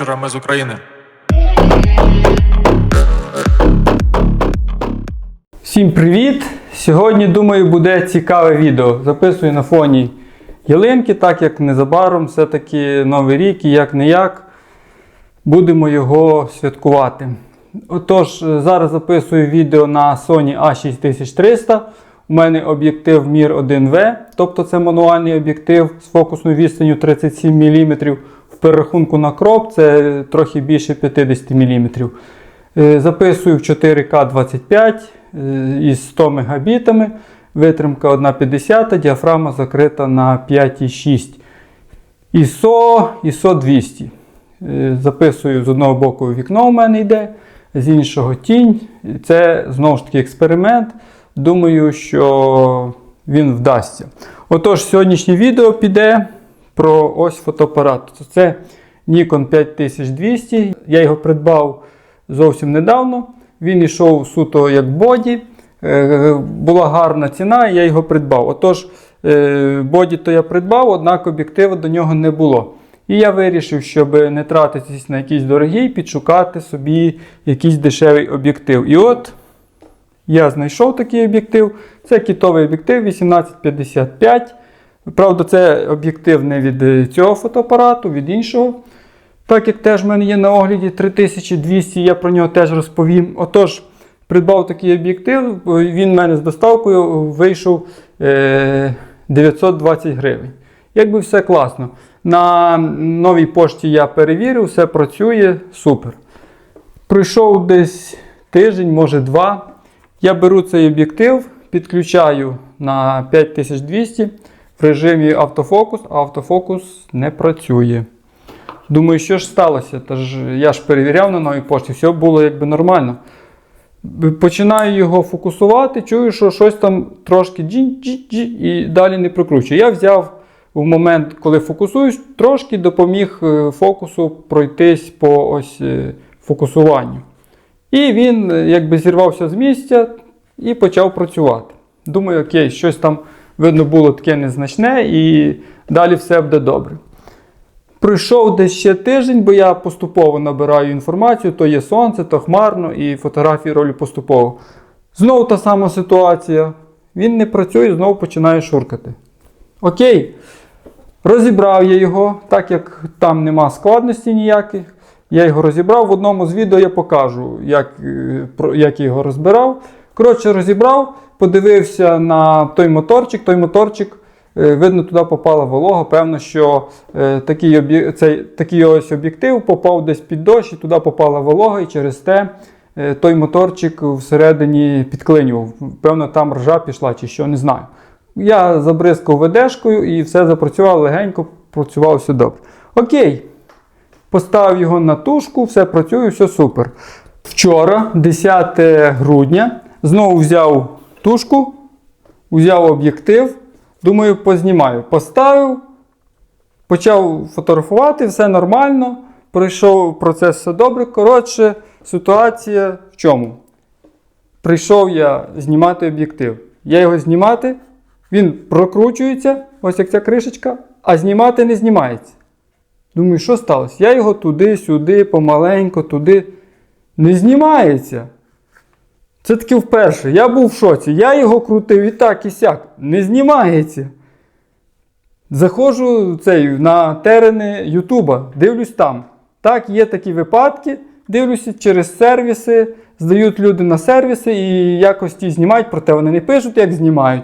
вечора. Ми з України. Всім привіт! Сьогодні, думаю, буде цікаве відео. Записую на фоні ялинки, так як незабаром все-таки Новий рік і як не як будемо його святкувати. Отож, е, зараз записую відео на Sony A6300. У мене об'єктив Mir 1V, тобто це мануальний об'єктив з фокусною відстанню 37 мм. Перерахунку на кроп це трохи більше 50 мм. Е, Записую в 4К 25 е, із 100 мегабітами. Витримка 1,50, діафрагма закрита на 5,6. ISO, ISO 200. Е, Записую з одного боку вікно у мене йде, з іншого тінь. Це знову ж таки експеримент. Думаю, що він вдасться. Отож, сьогоднішнє відео піде про ось фотоапарат. Це Nikon 5200. Я його придбав зовсім недавно. Він йшов суто як боді. Е, Була гарна ціна, і я його придбав. Отож, е, боді то я придбав, однак об'єктива до нього не було. І я вирішив, щоб не тратитись на якийсь дорогий, підшукати собі якийсь дешевий об'єктив. І от я знайшов такий об'єктив. Це кітовий об'єктив 1855. Правда, це об'єктив не від е, цього фотоапарату, від іншого. Так як теж в мене є на огляді 3200, я про нього теж розповім. Отож, придбав такий об'єктив, він в мене з доставкою вийшов е, 920 гривень. Якби все класно. На новій пошті я перевірив, все працює супер. Пройшов десь тиждень, може два. Я беру цей об'єктив, підключаю на 5200 в режимі автофокус, а автофокус не працює. Думаю, що ж сталося? Тож я ж перевіряв на новій пошті, все було якби нормально. Починаю його фокусувати, чую, що щось там трошки джі-джі-джі і далі не прокручує. Я взяв в момент, коли фокусуюсь, трошки допоміг е, фокусу пройтись по ось е, фокусуванню. І він е, якби зірвався з місця і почав працювати. Думаю, окей, щось там видно було таке незначне, і далі все буде добре. Пройшов десь ще тиждень, бо я поступово набираю інформацію, то є сонце, то хмарно, і фотографії роблю поступово. Знову та сама ситуація. Він не працює, знову починає шуркати. Окей. Розібрав я його, так як там нема складності ніяких. Я його розібрав. В одному з відео я покажу, як, е, як я його розбирав. Коротше, розібрав, подивився на той моторчик. Той моторчик, е, видно, туди попала волога. Певно, що е, такий, об'є- цей, такий ось об'єктив попав десь під дощ, і туди попала волога, і через те е, той моторчик всередині підклинював. Певно, там ржа пішла чи що, не знаю. Я забризкав ведешкою і все запрацювало легенько, працювало все добре. Окей. Поставив його на тушку, все працює, все супер. Вчора, 10 грудня, знову взяв тушку, взяв об'єктив. Думаю, познімаю. Поставив, почав фотографувати, все нормально. Пройшов процес все добре. Коротше, ситуація в чому? Прийшов я знімати об'єктив. Я його знімати, він прокручується, ось як ця кришечка, а знімати не знімається. Думаю, що сталося? Я його туди-сюди, помаленько, туди. Не знімається. Це таки вперше. Я був в шоці. Я його крутив і так, і сяк. Не знімається. Заходжу цей, на терени Ютуба, дивлюсь там. Так, є такі випадки. Дивлюся через сервіси, здають люди на сервіси і якось ті знімають, проте вони не пишуть, як знімають.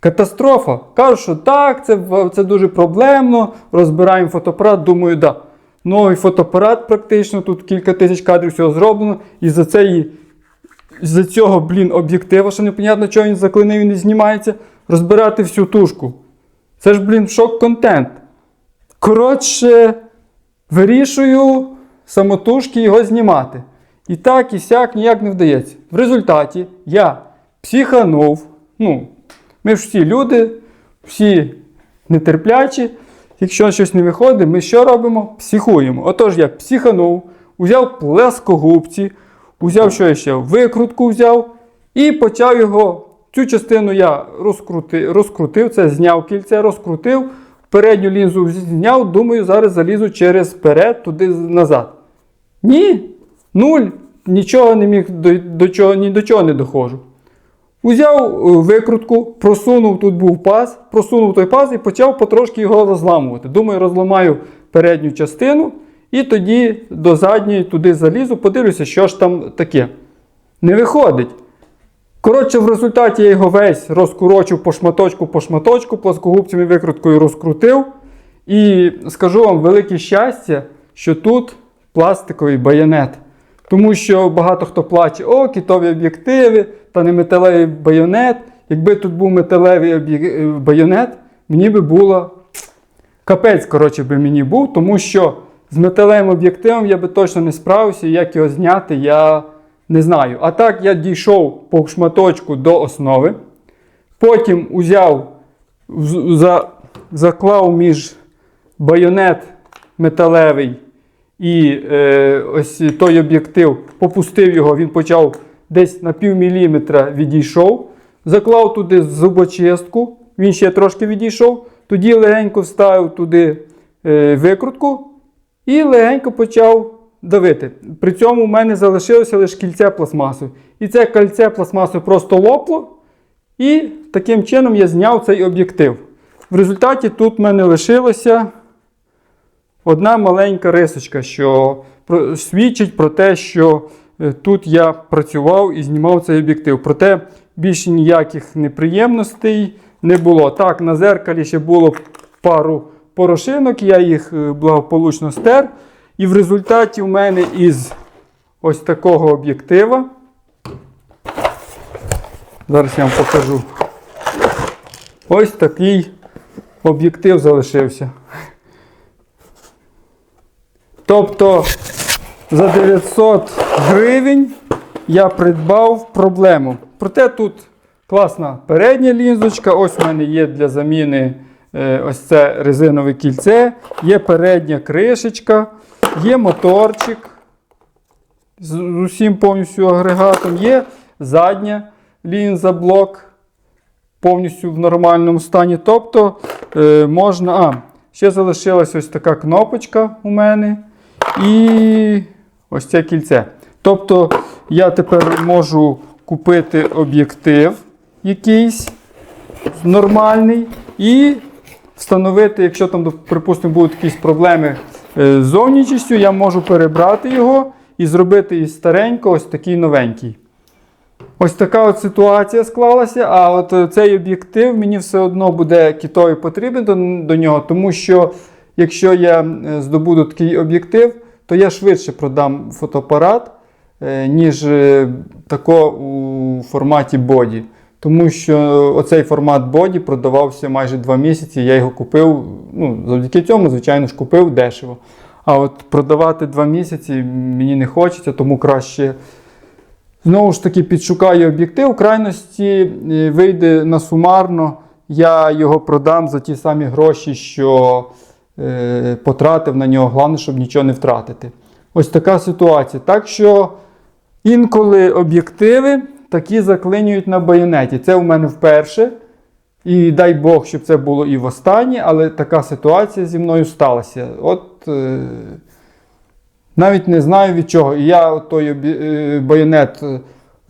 Катастрофа. Кажуть, що так, це, це дуже проблемно. Розбираємо фотоапарат. Думаю, да. Новий фотоапарат практично, тут кілька тисяч кадрів всього зроблено. І за цієї з цього, блін, об'єктива, що непонятно, чого він заклинив і не знімається, розбирати всю тушку. Це ж, блін, шок-контент. Коротше, вирішую самотужки його знімати. І так, і сяк ніяк не вдається. В результаті я психанув. Ну, ми ж всі люди, всі нетерплячі. Якщо щось не виходить, ми що робимо? Психуємо. Отож, я психанув, узяв плескогубці, узяв що я ще? Викрутку взяв і почав його. Цю частину я розкрути, розкрутив, це зняв кільце, розкрутив, передню лінзу зняв, думаю, зараз залізу через перед, туди назад. Ні, нуль. Нічого не міг до, до чого, ні до чого не доходжу. Узяв е, викрутку, просунув, тут був паз, просунув той паз і почав потрошки його розламувати. Думаю, розламаю передню частину і тоді до задньої туди залізу, подивлюся, що ж там таке. Не виходить. Коротше, в результаті я його весь розкурочив по шматочку, по шматочку, плоскогубцями викруткою розкрутив. І скажу вам велике щастя, що тут пластиковий байонет. Тому що багато хто плаче, о, кітові об'єктиви та не металевий байонет. Якби тут був металевий е, байонет, мені би було капець, коротше, би мені був, тому що з металевим об'єктивом я би точно не справився, як його зняти, я не знаю. А так я дійшов по шматочку до основи. Потім узяв, за, заклав між байонет металевий і е, ось той об'єктив, попустив його, він почав десь на пів міліметра відійшов. Заклав туди зубочистку, він ще трошки відійшов. Тоді легенько вставив туди е, викрутку і легенько почав давити. При цьому в мене залишилося лише кільце пластмасу. І це кільце пластмасу просто лопло. І таким чином я зняв цей об'єктив. В результаті тут в мене лишилося одна маленька рисочка, що свідчить про те, що е, тут я працював і знімав цей об'єктив. Проте більше ніяких неприємностей не було. Так, на зеркалі ще було пару порошинок, я їх е, благополучно стер. І в результаті в мене із ось такого об'єктива. Зараз я вам покажу. Ось такий об'єктив залишився. Тобто за 900 гривень я придбав проблему. Проте тут класна передня лінзочка. Ось у мене є для заміни ось це резинове кільце, є передня кришечка, є моторчик з з усім повністю агрегатом, є задня лінза блок повністю в нормальному стані. Тобто е, можна. А, ще залишилась ось така кнопочка у мене. І ось це кільце. Тобто я тепер можу купити об'єктив якийсь нормальний і встановити, якщо там, припустимо, будуть якісь проблеми е, з зовнішністю, я можу перебрати його і зробити із старенького ось такий новенький. Ось така от ситуація склалася, а от е, цей об'єктив мені все одно буде китовий потрібен до, до нього, тому що якщо я е, здобуду такий об'єктив, то я швидше продам фотоапарат, ніж тако у форматі боді. Тому що оцей формат боді продавався майже 2 місяці. Я його купив. Ну, завдяки цьому, звичайно ж, купив дешево. А от продавати 2 місяці мені не хочеться, тому краще. Знову ж таки, підшукаю об'єктив. В крайності е, вийде на сумарно, я його продам за ті самі гроші, що е, потратив на нього. Головне, щоб нічого не втратити. Ось така ситуація. Так що інколи об'єктиви такі заклинюють на байонеті. Це у мене вперше. І дай Бог, щоб це було і востаннє, але така ситуація зі мною сталася. От. Е, навіть не знаю від чого. І я той е, байонет, е,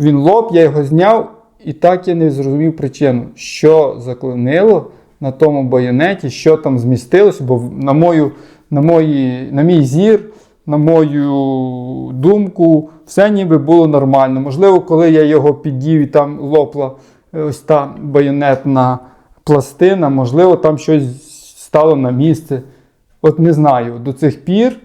він лоб, я його зняв, і так я не зрозумів причину, що заклинило на тому байонеті, що там змістилося, бо на, мою, на, мої, на мій зір, на мою думку, все ніби було нормально. Можливо, коли я його піддів і там лопла е, ось та байонетна пластина, можливо, там щось стало на місце. От не знаю, до цих пір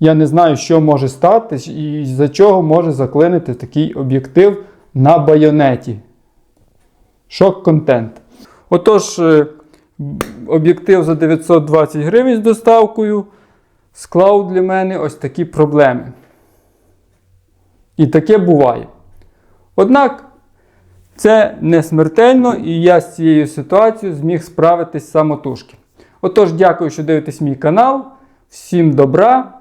я не знаю, що може стати і за чого може заклинити такий об'єктив на байонеті. Шок-контент. Отож, е, об'єктив за 920 гривень з доставкою склав для мене ось такі проблеми. І таке буває. Однак це не смертельно, і я з цією ситуацією зміг справитись самотужки. Отож, дякую, що дивитесь мій канал. Всім добра,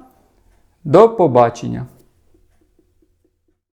до побачення!